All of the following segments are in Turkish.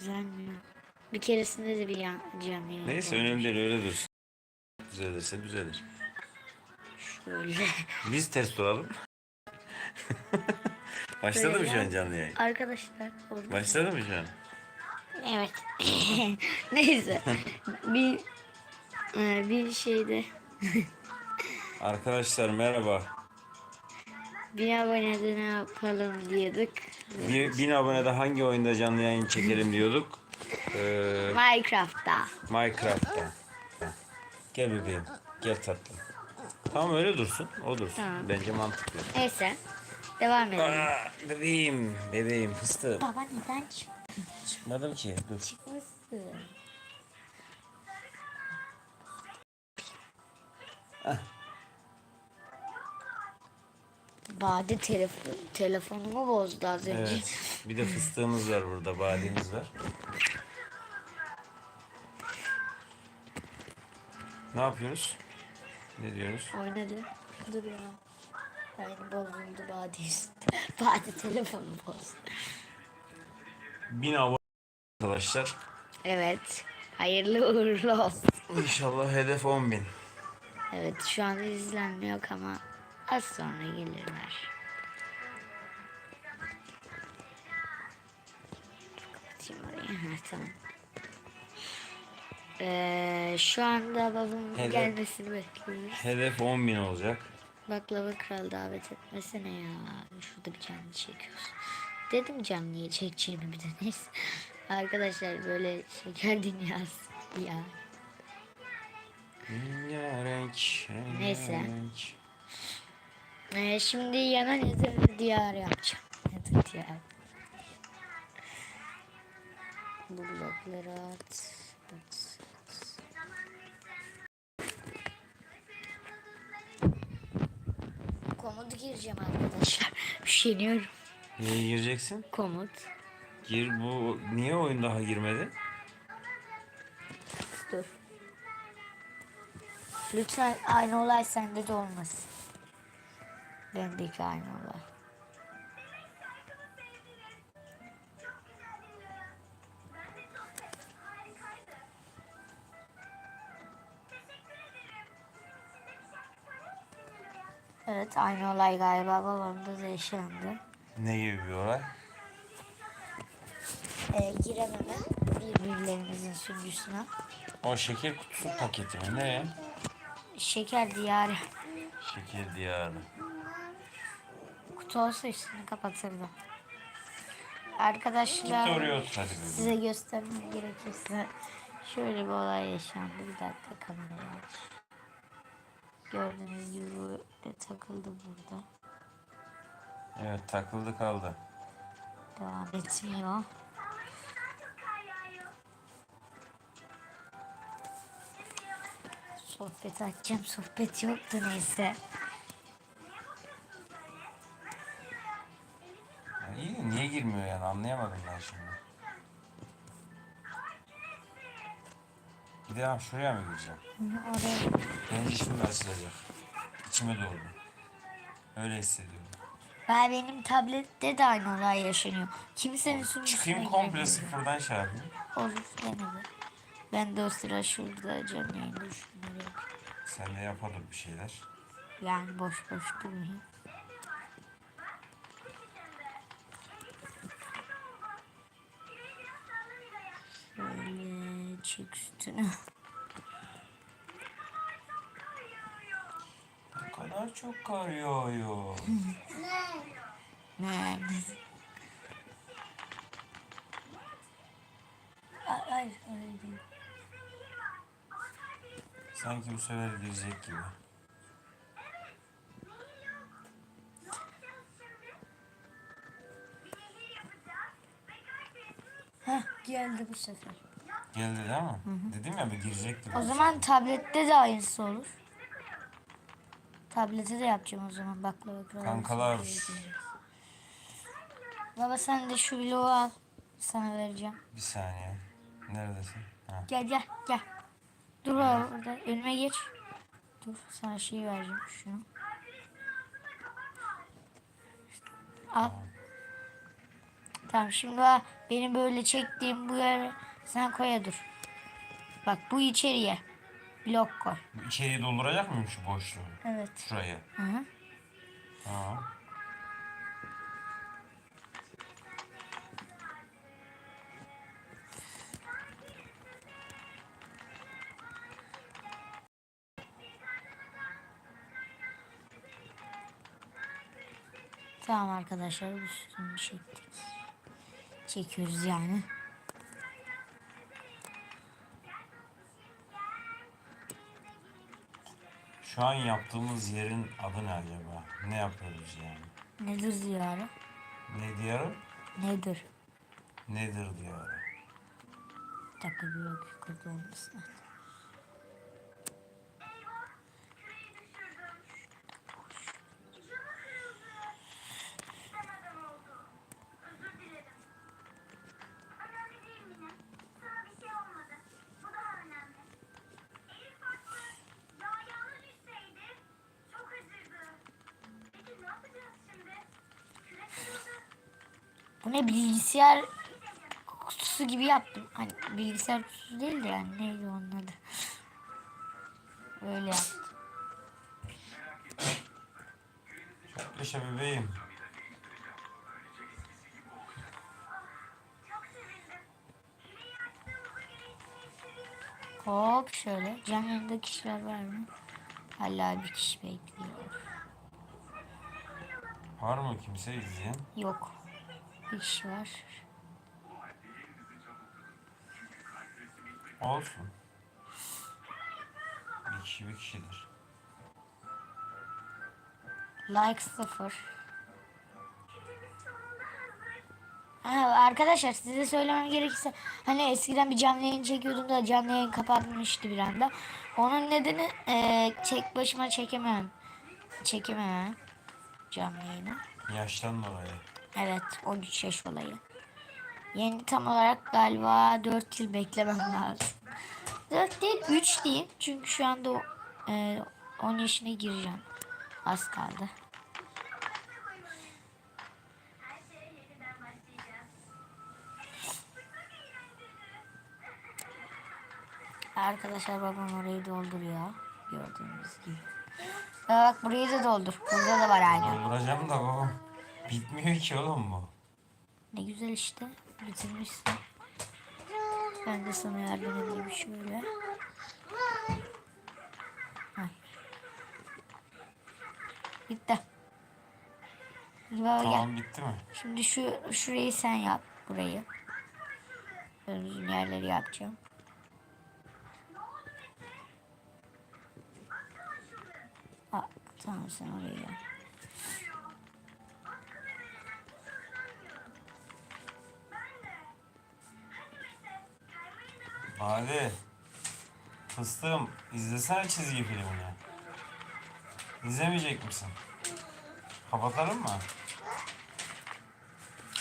Düzelmiyor. Bir keresinde de bir yan, yayın Neyse önemli değil öyle dursun. Düzelirse düzelir. Şöyle. Biz test olalım. Başladı mı şu an canlı yayın? Arkadaşlar. oldu. Başladı mı şu an? Evet. Neyse. bir e, bir şeyde Arkadaşlar merhaba. Bir abonede ne yapalım diyorduk. Bir, bin abonede hangi oyunda canlı yayın çekelim diyorduk. Ee, Minecraft'ta. Minecraft'ta. Gel bebeğim. Gel tatlım. Tamam öyle dursun. O dursun. Tamam. Bence mantıklı. Neyse. Devam edelim. Aa, bebeğim. Bebeğim. Fıstığım. Baba neden çık- Çıkmadım ki. Dur. çıkmışsın? Bade telefon, telefonumu bozdu az önce. Evet. Bir de fıstığımız var burada. Bademiz var. Ne yapıyoruz? Ne diyoruz? Oynadı. Dur ya. Aynı bozuldu Bade üstü. Bade telefonu bozdu. Bin arkadaşlar. Evet. Hayırlı uğurlu olsun. İnşallah hedef 10 bin. Evet şu anda izlenmiyor ama az sonra gelirler. Kapatayım orayı. Ha, tamam. Ee, şu anda babamın Hedef- gelmesini bekliyoruz. Hedef 10 bin olacak. Baklava kral davet etmesene ya. Şurada bir canlı çekiyoruz. Dedim canlıya çekeceğimi bir de neyse. Arkadaşlar böyle şeker dünyası ya. Rengarenk, Neyse. rengarenk. Ee, şimdi yana nedir diyar yapacağım. Nedir diyar. Bu blokları at. at. Komutu gireceğim arkadaşlar. Üşeniyorum. Niye gireceksin? Komut. Gir bu niye oyun daha girmedi? Dur. Lütfen aynı olay sende de olmasın. Bendeki aynı olay. Evet aynı olay galiba babamda da yaşandı. Ne gibi bir olay? Ee, girememe birbirlerimizin sunucusuna. O şeker kutusu paketi mi? Ne? Şeker diyarı. Şeker diyarı. Kutu olsa üstünü kapatırdım. Arkadaşlar size göstermem gerekirse şöyle bir olay yaşandı. Bir dakika kamerayı aç. Gördüğünüz gibi böyle takıldı burada. Evet takıldı kaldı. Devam etmiyor. Sohbet açacağım. Sohbet yoktu neyse. Girmiyor yani anlayamadım ben şimdi. Bir de ha, şuraya mı gireceğim? Oraya Bence şimdi açılacak. İçime doğdu. Öyle hissediyorum. Ben benim tablette de aynı olay yaşanıyor. Kimsenin sunucusuna Çıkayım komple sıfırdan şey yapayım. Olur denedi. Ben de o sıra şurada canlı yayında şunları. Sen de yapalım bir şeyler. Yani boş boş durmayayım. Çek üstüne. Ne kadar çok kar yağıyor. Nerede? Ay, ay, öyle değil. Sanki bu sefer girecek gibi. Heh, geldi bu sefer. Geldi değil mi? Dedim ya bir girecekti. O zaman tablette de aynısı olur. Tablete de yapacağım o zaman baklava kralı. Kankalar. Baba sen de şu bloğu al. Sana vereceğim. Bir saniye. Neredesin? Ha. Gel gel gel. Dur orada önüme geç. Dur sana şey vereceğim şunu. Al. Tamam şimdi bak, benim böyle çektiğim bu yere sen koya dur. Bak bu içeriye blok koy. Bu İçeriği dolduracak mıyım şu boşluğu? Evet. Şuraya. Hı hı. Tamam. Tamam arkadaşlar bu üstünü çektik. Çekiyoruz yani. Şu an yaptığımız yerin adı ne acaba? Ne yapıyoruz yani? Nedir diyarı? Ne diyorum? Nedir? Nedir diyorum. Dakika bir yok yukarıda olmasın. Hemen oldu. Özür dilerim. Önemli değil Mine. Sana bir şey olmadı. Bu daha önemli. Elif haklı. Ya ayağına düşseydi çok acırdı. Peki ne yapacağız şimdi? Küre kırıldı. Bu ne bilgisayar kutusu gibi yaptım. Hani bilgisayar kutusu değil de yani neydi onun adı. Öyle yaptım. Yaşa bebeğim. Çok istediğimizi koyup Hop şöyle. Cam yanında kişiler var mı? Hala bir kişi bekliyor. Var mı kimse izleyen? Yok. Kişi var. Olsun. Bir kişi bir kişidir. Like sıfır. Ha, arkadaşlar size söylemem gerekirse hani eskiden bir canlı yayın çekiyordum da canlı yayın kapanmıştı bir anda. Onun nedeni e, tek başıma çekemem. Çekemem canlı yayını. Yaştan dolayı. Evet 13 yaş olayı. Yeni tam olarak galiba 4 yıl beklemem lazım. 4 değil 3 diyeyim. Çünkü şu anda e, 10 yaşına gireceğim. Az kaldı. Arkadaşlar babam orayı dolduruyor. Gördüğünüz gibi. Ya bak burayı da doldur. Burada da var aynı. Dolduracağım da babam. Bitmiyor ki oğlum bu. Ne güzel işte. Bitirmişsin. Ben de sana yardım edeyim şöyle. Heh. Bitti. Baba gel. Tamam bitti mi? Şimdi şu şurayı sen yap burayı. Ben uzun yerleri yapacağım. Aa, tamam sen orayı yap. Hadi. Fıstığım izlesene çizgi filmini. İzlemeyecek misin? Kapatalım mı?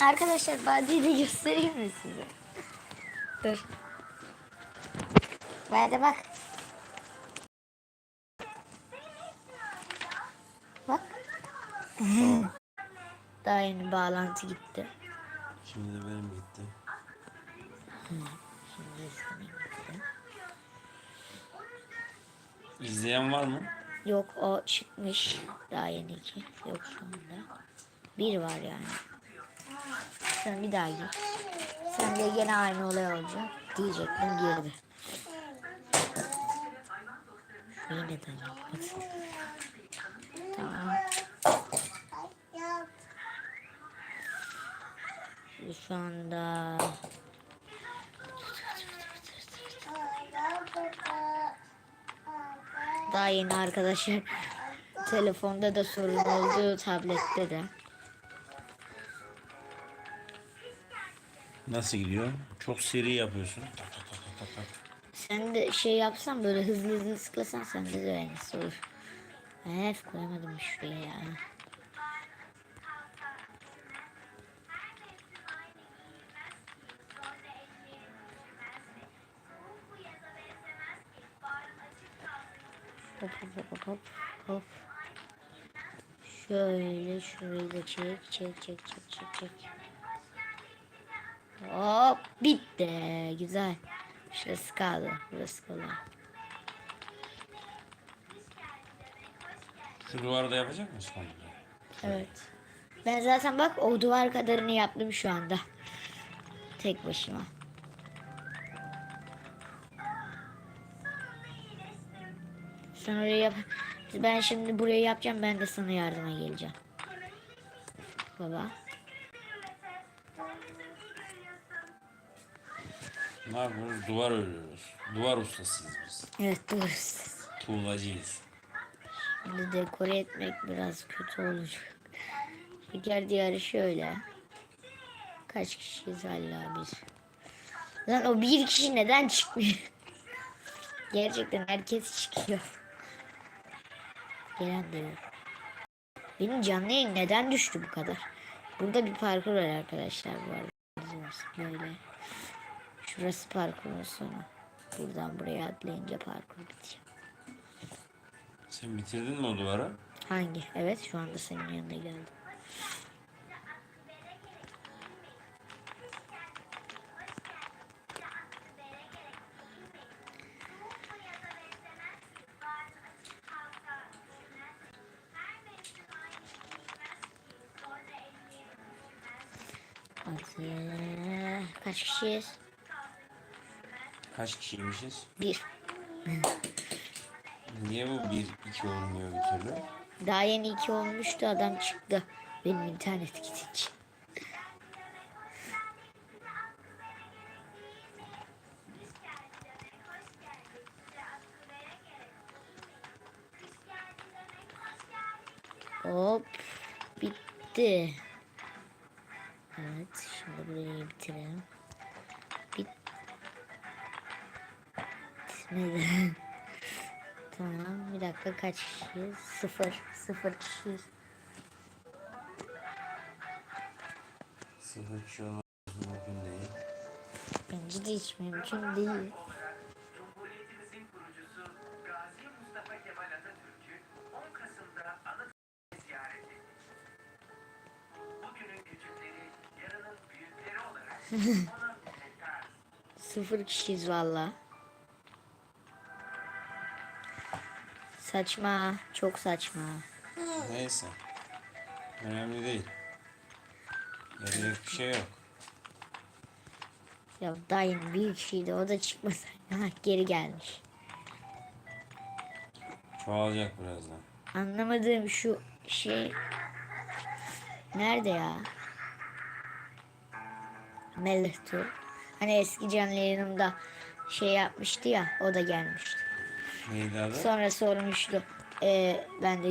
Arkadaşlar Badi'yi de göstereyim mi size? Dur. Bade bak. Bak. Daha yeni bağlantı gitti. Şimdi de benim gitti. İzleyen var mı? Yok o çıkmış. Daha yeni iki. Yok şu anda. Bir var yani. Sen bir daha gir. Sen de gene aynı olay olacak. Diyecektim girdi. Şurayı neden yapmadın? Tamam. Şu anda daha yeni arkadaşlar. Telefonda da sorun oldu, tablette de. Nasıl gidiyor? Çok seri yapıyorsun. Tak tak tak tak tak. Sen de şey yapsan böyle hızlı hızlı sıklasan sende de aynısı olur. Hep koyamadım şuraya ya. Hop. Şöyle şurayı da çek çek çek çek çek çek. Hop bitti. Güzel. Şurası kaldı. Burası kolay. Şu duvarı da yapacak mısın? Evet. Ben zaten bak o duvar kadarını yaptım şu anda. Tek başıma. Sen oraya yap. Ben şimdi burayı yapacağım. Ben de sana yardıma geleceğim. Baba. Ne yapıyoruz? Duvar örüyoruz. Duvar ustasıyız biz. Evet doğru. Tuğlacıyız. Şimdi dekore etmek biraz kötü olacak. Şeker diyarı şöyle. Kaç kişiyiz hala biz? Lan o bir kişi neden çıkmıyor? Gerçekten herkes çıkıyor. Gelen de yok. Benim canlı yayın neden düştü bu kadar? Burada bir parkur var arkadaşlar bu arada. Böyle. Şurası parkurun sonu. Buradan buraya atlayınca parkur bitiyor. Sen bitirdin mi o duvarı? Hangi? Evet şu anda senin yanına geldim. Kişiyiz? Kaç kişiymişiz? Bir. Niye bu bir iki olmuyor bir türlü? Daha yeni iki olmuştu adam çıktı. Benim internet gidince. Hop bitti. Evet şimdi burayı bitirelim. Bitmedi. tamam bir dakika kaç kişiyiz? Sıfır. Sıfır kişiyiz. Sıfır kişi olmaz mümkün değil. Bence de hiç mümkün değil. Cumhuriyetimizin kurucusu Gazi Saçma. Çok saçma. Neyse. Önemli değil. Yapacak bir şey yok. Ya dayım bir kişiydi o da çıkmadı. Ha, geri gelmiş. Çoğalacak birazdan. Anlamadığım şu şey nerede ya? Melih. Hani eski canlı yayınımda şey yapmıştı ya o da gelmişti. Neydi adı? Sonra sormuştu. Ee, ben de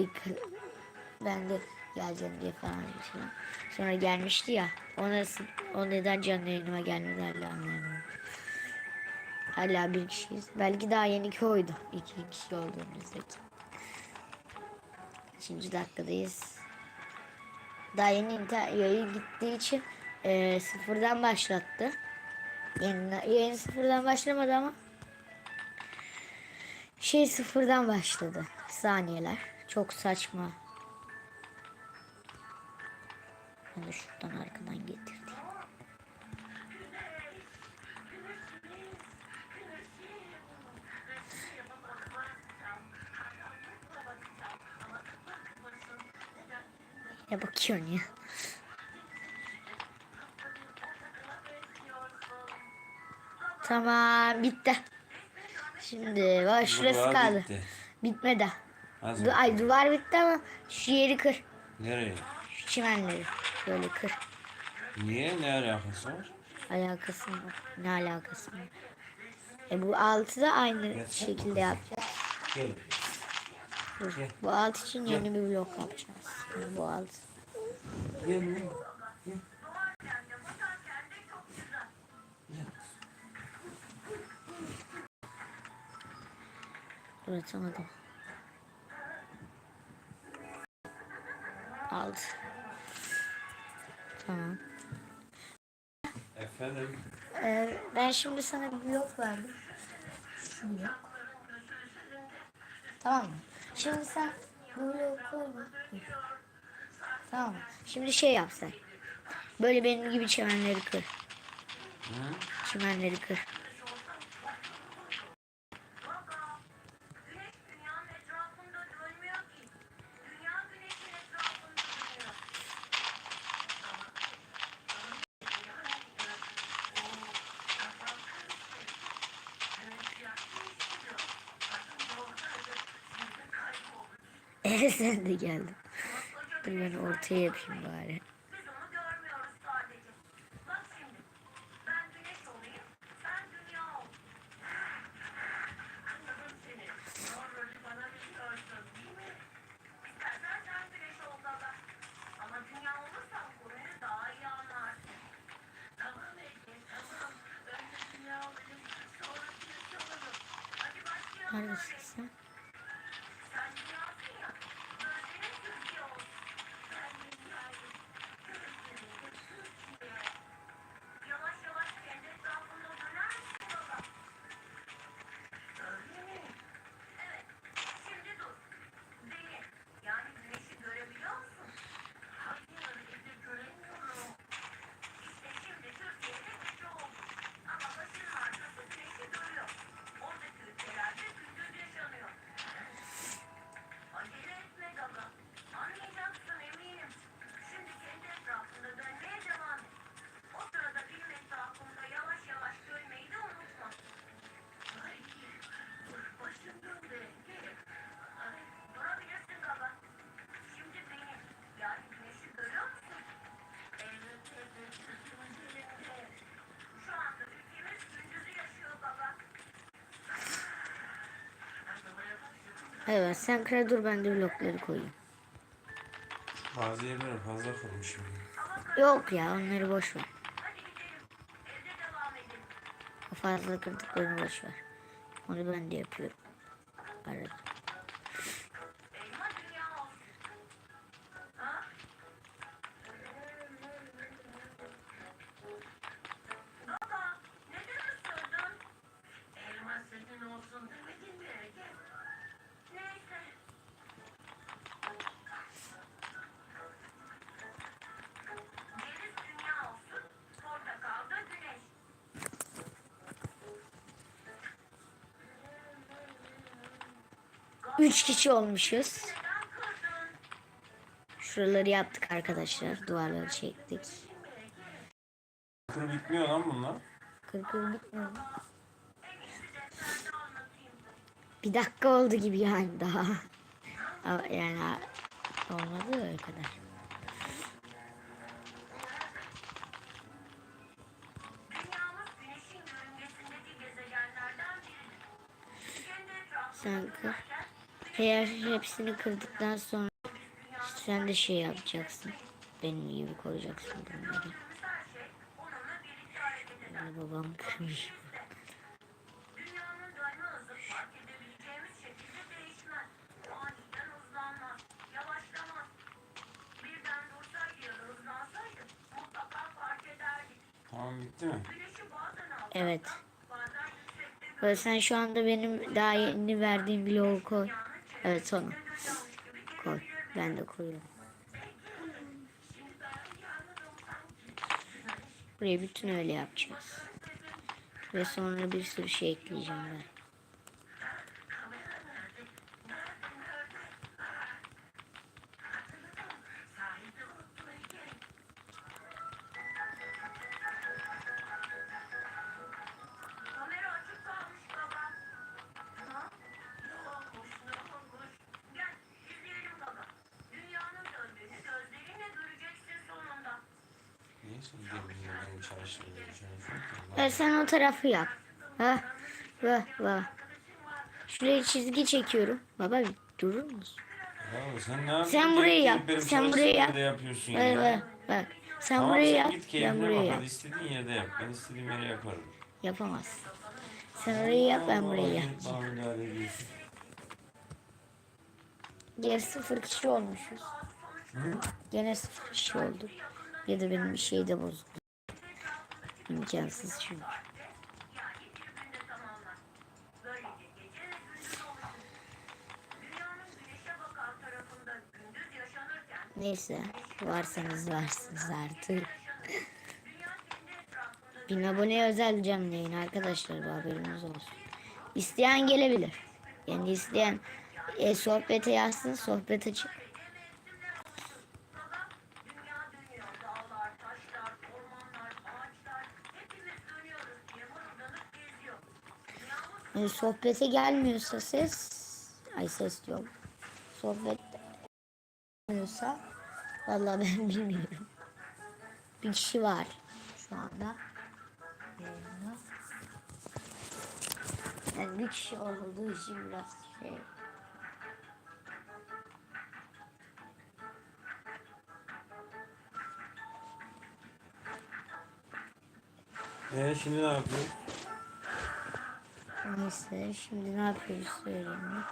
ben de geleceğim diye falan şey. Sonra gelmişti ya. O nasıl, o neden canlı yayınıma gelmedi hala anlayamıyorum. Hala bir kişiyiz. Belki daha yeni koydu. İki kişi olduğumuzdaki. Üçüncü dakikadayız. Daha yeni yayın gittiği için e, sıfırdan başlattı. Yayın, yayın sıfırdan başlamadı ama şey sıfırdan başladı. Saniyeler. Çok saçma. Onu şuradan arkadan getirdim. Ne bakıyorsun ya? Tamam bitti. Şimdi var şurası duvar kaldı. bitti. Bitmedi. Az Du- Ay duvar bitti ama şu yeri kır. Nereye? Şu çimenleri. Böyle kır. Niye? Ne alakası var? Alakası mı? Ne alakası mı? E bu altı da aynı Gel. şekilde yapacağız. Gel. Dur. Gel. Bu alt için yeni bir blok yapacağız. Bu alt. Gel. Üretemedim. Alt. Tamam. Efendim. Ee, ben şimdi sana bir blok verdim. Şu blok. Tamam mı? Şimdi sen bu bloğu koyma. Tamam mı? Şimdi şey yap sen. Böyle benim gibi çemenleri kır. Hı? Çimenleri kır. Geldin. Dur ben ortaya yapayım bari. Biz onu Evet sen kıra dur ben de blokları koyayım. Bazı yerlere fazla kurmuşum. Yok ya onları boş ver. O fazla kırdıklarını boş ver. Onu ben de yapıyorum. Arada. Üç kişi olmuşuz. Şuraları yaptık arkadaşlar. Duvarları çektik. Kır bitmiyor lan bunlar. Kır kır bitmiyor. Bir dakika oldu gibi yani daha. Yani olmadı öyle kadar. Sen kır. Eğer hepsini kırdıktan sonra sen de şey yapacaksın. Benim gibi koyacaksın bunları. Yani babam kırmış. Tamam bitti mi? Evet. Böyle sen şu anda benim daha yeni verdiğim bloğu koy. Evet sonra koy. Ben de koyuyorum. Buraya bütün öyle yapacağız. Ve sonra bir sürü şey ekleyeceğim ben. Evet sen o tarafı yap. Ha, va, va. Şuraya çizgi çekiyorum. Baba bir durur musun? Ya sen ne yapıyorsun? Sen burayı yap, sen burayı yap. yapıyorsun Bak ya. bak bak. Sen Tamam, burayı sen yap. Git Ben burayı bak. yap. Hadi istediğin yerde yap. Ben istediğim yere yaparım. Yapamazsın. Sen orayı yap ben burayı yap. Geri sıfır kişi olmuşuz. Gene sıfır kişi olduk. Ya da benim bir şey de bozuldu. İmkansız çünkü. Neyse varsanız varsınız artık. Bin aboneye özel canlı yayın arkadaşlar bu haberiniz olsun. İsteyen gelebilir. Yani isteyen e, sohbete yazsın sohbet açık. Sohbete gelmiyorsa ses ay ses diyorum. Sohbet gelmiyorsa vallahi ben bilmiyorum. Bir kişi var şu anda. Yani bir kişi olduğu için biraz şey Ee şimdi ne yapıyor? Neyse şimdi ne yapıyoruz söyleyeyim?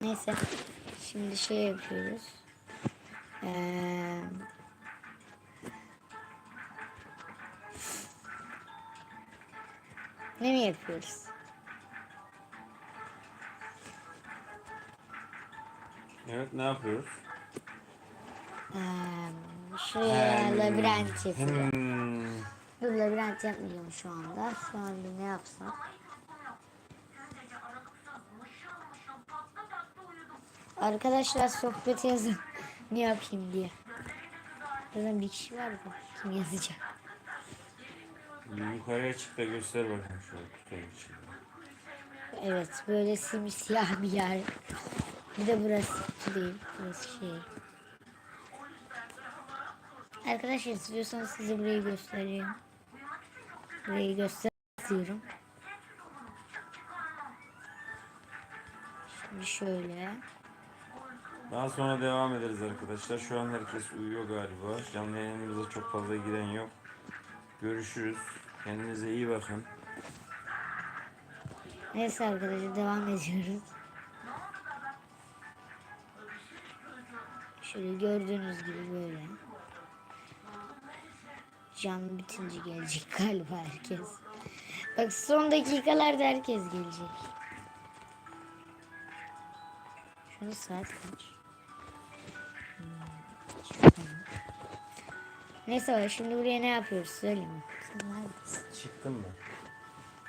Neyse şimdi şey yapıyoruz. Ee, ne mi yapıyoruz? Evet ne yapıyoruz? Ee, şuraya labirent yapıyorum. Hmm. Dur labirent yapmayacağım şu anda. Şu anda ne yapsam? Arkadaşlar sohbet yazın. ne yapayım diye. Zaten bir kişi var bu. Kim yazacak? Yukarıya çık da göster bakayım şöyle kutunun içinde. Evet böyle simsiyah bir yer. Bir de burası değil. Burası şey. Arkadaşlar istiyorsanız size burayı göstereyim. Burayı gösteriyorum. Şimdi şöyle. Daha sonra devam ederiz arkadaşlar. Şu an herkes uyuyor galiba. Canlı yayınımıza çok fazla giren yok. Görüşürüz. Kendinize iyi bakın. Neyse arkadaşlar devam ediyoruz. Şöyle gördüğünüz gibi böyle. Can bitince gelecek galiba herkes. Bak son dakikalarda herkes gelecek. Şunu saat kaç? Hmm. Neyse bak şimdi buraya ne yapıyoruz söyleyeyim. Sen neredesin? Çıktın mı?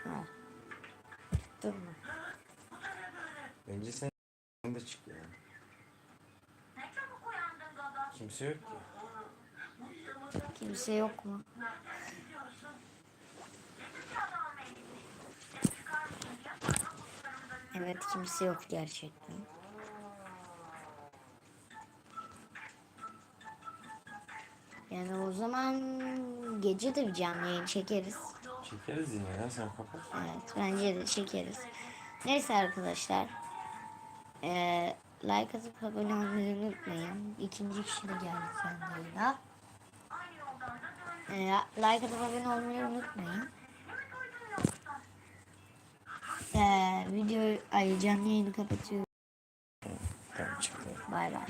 Ha. Durma. Bence sen de çık Gaga. Kimse yok ki. Kimse yok mu? Evet kimse yok gerçekten. Yani o zaman gece de bir canlı yayın çekeriz. Çekeriz yine ya sen kapat. Evet bence de çekeriz. Neyse arkadaşlar. Ee, like atıp abone olmayı unutmayın. İkinci kişi de geldi canlı yayına. Ee, like atıp abone olmayı unutmayın. Ee, videoyu ay canlı yayını kapatıyorum. Tamam çıktı. Bay bay.